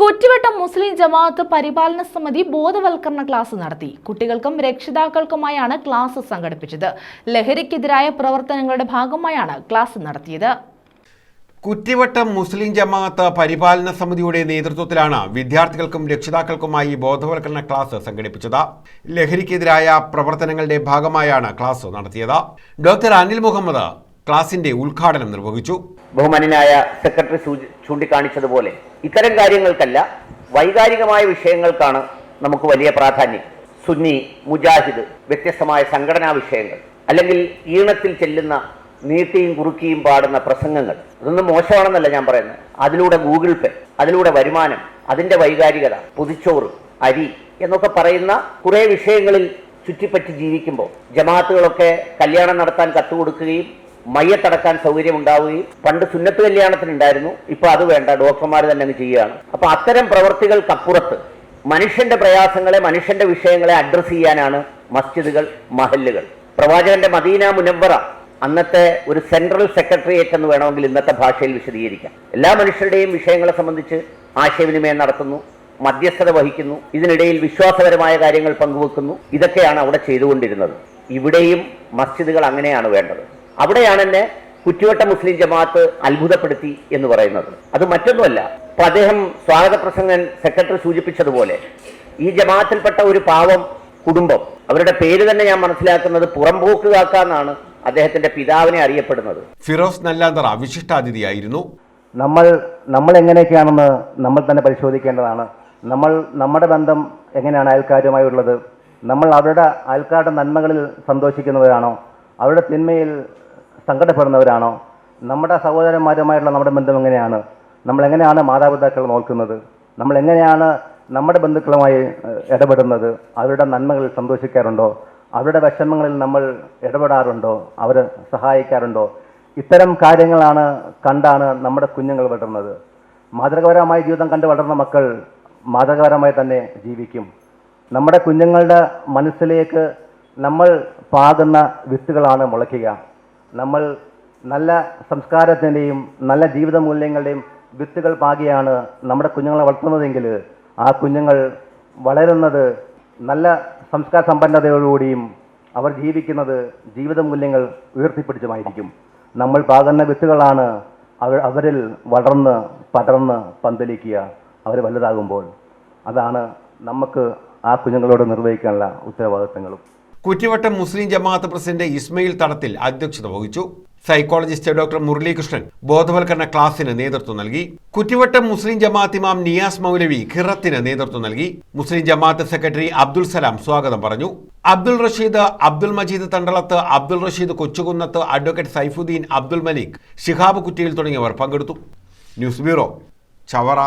കുറ്റിവട്ടം മുസ്ലിം ജമാഅത്ത് പരിപാലന സമിതി ബോധവൽക്കരണ ക്ലാസ് നടത്തി. കുട്ടികൾക്കും രക്ഷിതാക്കൾക്കുമായാണ് ക്ലാസ് സംഘടിപ്പിച്ചത്. ലഹരിക്കെതിരായ പ്രവർത്തനങ്ങളുടെ ഭാഗമായാണ് ക്ലാസ് നടത്തിയത്. കുറ്റിവട്ടം മുസ്ലിം ജമാഅത്ത് പരിപാലന സമിതിയുടെ നേതൃത്വത്തിലാണ് വിദ്യാർത്ഥികൾക്കും രക്ഷിതാക്കൾക്കുമായി ബോധവൽക്കരണ ക്ലാസ് സംഘടിപ്പിച്ചത്. ലഹരിക്കെതിരായ പ്രവർത്തനങ്ങളുടെ ഭാഗമായാണ് ക്ലാസ് നടത്തിയത്. ഡോക്ടർ അനിൽ മുഹമ്മദ് ക്ലാസിന്റെ ഉദ്ഘാടനം നിർവഹിച്ചു. ബഹുമാനായ സെക്രട്ടറി ചൂണ്ടിക്കാണിച്ചതുപോലെ ഇത്തരം കാര്യങ്ങൾക്കല്ല വൈകാരികമായ വിഷയങ്ങൾക്കാണ് നമുക്ക് വലിയ പ്രാധാന്യം. സുന്നി മുജാഹിദ് വ്യത്യസ്തമായ സംഘടനാ വിഷയങ്ങൾ അല്ലെങ്കിൽ ഈണത്തിൽ ചെല്ലുന്ന നീട്ടിയും കുറുക്കിയും പാടുന്ന പ്രസംഗങ്ങൾ. ഇതൊന്നും മോശമാണെന്നല്ല ഞാൻ പറയുന്നത്. അതിലൂടെ ഗൂഗിൾ പേ അതിലൂടെ വരുമാനം അതിന്റെ വൈകാരികത പുതിച്ചോറ് അരി എന്നൊക്കെ പറയുന്ന കുറേ വിഷയങ്ങളിൽ ചുറ്റിപ്പറ്റി ജീവിക്കുമ്പോൾ ജമാഅത്തുകളൊക്കെ കല്യാണം നടത്താൻ കത്തുകൊടുക്കുകയും മയ്യത്തടക്കാൻ സൗകര്യം ഉണ്ടാവുകയും പണ്ട് സുന്നത്ത് കല്യാണത്തിനുണ്ടായിരുന്നു ഇപ്പൊ അത് വേണ്ട ഡോക്ടർമാർ തന്നെ അങ്ങ് ചെയ്യുകയാണ്. അപ്പൊ അത്തരം പ്രവർത്തികൾക്കപ്പുറത്ത് മനുഷ്യന്റെ പ്രയാസങ്ങളെ മനുഷ്യന്റെ വിഷയങ്ങളെ അഡ്രസ്സ് ചെയ്യാനാണ് മസ്ജിദുകൾ മഹല്ലുകൾ. പ്രവാചകന്റെ മദീന മുനവ്വറ അന്നത്തെ ഒരു സെൻട്രൽ സെക്രട്ടേറിയറ്റ് എന്ന് വേണമെങ്കിൽ ഇന്നത്തെ ഭാഷയിൽ വിശദീകരിക്കാം. എല്ലാ മനുഷ്യരുടെയും വിഷയങ്ങളെ സംബന്ധിച്ച് ആശയവിനിമയം നടത്തുന്നു മധ്യസ്ഥത വഹിക്കുന്നു ഇതിനിടയിൽ വിശ്വാസപരമായ കാര്യങ്ങൾ പങ്കുവെക്കുന്നു. ഇതൊക്കെയാണ് അവിടെ ചെയ്തുകൊണ്ടിരുന്നത്. ഇവിടെയും മസ്ജിദുകൾ അങ്ങനെയാണ് വേണ്ടത്. അവിടെയാണ് എന്നെ കുറ്റിവട്ട മുസ്ലിം ജമാഅത്ത് അത്ഭുതപ്പെടുത്തി എന്ന് പറയുന്നത്. അത് മറ്റൊന്നുമല്ല അപ്പൊ അദ്ദേഹം സ്വാഗത പ്രസംഗൻ സെക്രട്ടറി സൂചിപ്പിച്ചതുപോലെ ഈ ജമാഅത്തിൽപ്പെട്ട ഒരു പാവം കുടുംബം അവരുടെ പേര് തന്നെ ഞാൻ മനസ്സിലാക്കുന്നത് പുറംപോക്കുകാക്ക എന്നാണ് അദ്ദേഹത്തിന്റെ പിതാവിനെ അറിയപ്പെടുന്നത്. ഫിറോസ് നല്ലാന്തറ വിശിഷ്ടാതിഥിയായിരുന്നു. നമ്മൾ നമ്മൾ എങ്ങനെയൊക്കെയാണെന്ന് നമ്മൾ തന്നെ പരിശോധിക്കേണ്ടതാണ്. നമ്മൾ നമ്മുടെ ബന്ധം എങ്ങനെയാണ് അയൽക്കാരുമായി ഉള്ളത്? നമ്മൾ അവരുടെ അയൽക്കാരുടെ നന്മകളിൽ സന്തോഷിക്കുന്നവരാണോ? അവരുടെ തിന്മയിൽ സങ്കടപ്പെടുന്നവരാണോ? നമ്മുടെ സഹോദരന്മാരുമായിട്ടുള്ള നമ്മുടെ ബന്ധം എങ്ങനെയാണ്? നമ്മളെങ്ങനെയാണ് മാതാപിതാക്കളെ നോക്കുന്നത്? നമ്മളെങ്ങനെയാണ് നമ്മുടെ ബന്ധുക്കളുമായി ഇടപെടുന്നത്? അവരുടെ നന്മകളിൽ സന്തോഷിക്കാറുണ്ടോ? അവരുടെ വിഷമങ്ങളിൽ നമ്മൾ ഇടപെടാറുണ്ടോ? അവരെ സഹായിക്കാറുണ്ടോ? ഇത്തരം കാര്യങ്ങളാണ് കണ്ടാണ് നമ്മുടെ കുഞ്ഞുങ്ങൾ വളരുന്നത്. മാതൃകപരമായ ജീവിതം കണ്ട് വളർന്ന മക്കൾ മാതൃകപരമായി തന്നെ ജീവിക്കും. നമ്മുടെ കുഞ്ഞുങ്ങളുടെ മനസ്സിലേക്ക് നമ്മൾ പാകുന്ന വിത്തുകളാണ് മുളയ്ക്കുക. നമ്മൾ നല്ല സംസ്കാരത്തിന്റെയും നല്ല ജീവിത മൂല്യങ്ങളുടെയും വിത്തുകൾ പാകിയാണ് നമ്മുടെ കുഞ്ഞുങ്ങളെ വളർത്തുന്നതെങ്കിൽ ആ കുഞ്ഞുങ്ങൾ വളരുന്നത് നല്ല സംസ്കാര സമ്പന്നതയോടുകൂടിയും അവർ ജീവിക്കുന്നത് ജീവിത മൂല്യങ്ങൾ ഉയർത്തിപ്പിടിച്ചുമായിരിക്കും. നമ്മൾ പാകുന്ന വിത്തുകളാണ് അവർ അവരിൽ വളർന്ന് പടർന്ന് പന്തലിക്കുക അവർ വലുതാകുമ്പോൾ. അതാണ് നമുക്ക് ആ കുഞ്ഞുങ്ങളോട് നിർവഹിക്കാനുള്ള ഉത്തരവാദിത്തങ്ങളും. കുറ്റിവട്ടം മുസ്ലിം ജമാഅത്ത് പ്രസിഡന്റ് ഇസ്മയിൽ തടത്തിൽ അധ്യക്ഷത വഹിച്ചു. സൈക്കോളജിസ്റ്റ് ഡോക്ടർ മുരളീകൃഷ്ണൻ ബോധവൽക്കരണ ക്ലാസിന് നേതൃത്വം നൽകി. കുറ്റിവട്ടം മുസ്ലിം ജമാഅത്ത് ഇമാം നിയാസ് മൗലവി ഖിറത്തിന് നേതൃത്വം നൽകി. മുസ്ലിം ജമാഅത്ത് സെക്രട്ടറി അബ്ദുൽ സലാം സ്വാഗതം പറഞ്ഞു. അബ്ദുൾ റഷീദ് അബ്ദുൽ മജീദ് തണ്ടളത്ത് അബ്ദുൾ റഷീദ് കൊച്ചുകുന്നത്ത് അഡ്വക്കേറ്റ് സൈഫുദ്ദീൻ അബ്ദുൽ മലിക് ഷിഹാബ് കുറ്റിയിൽ തുടങ്ങിയവർ പങ്കെടുത്തു. News bureau Chavara.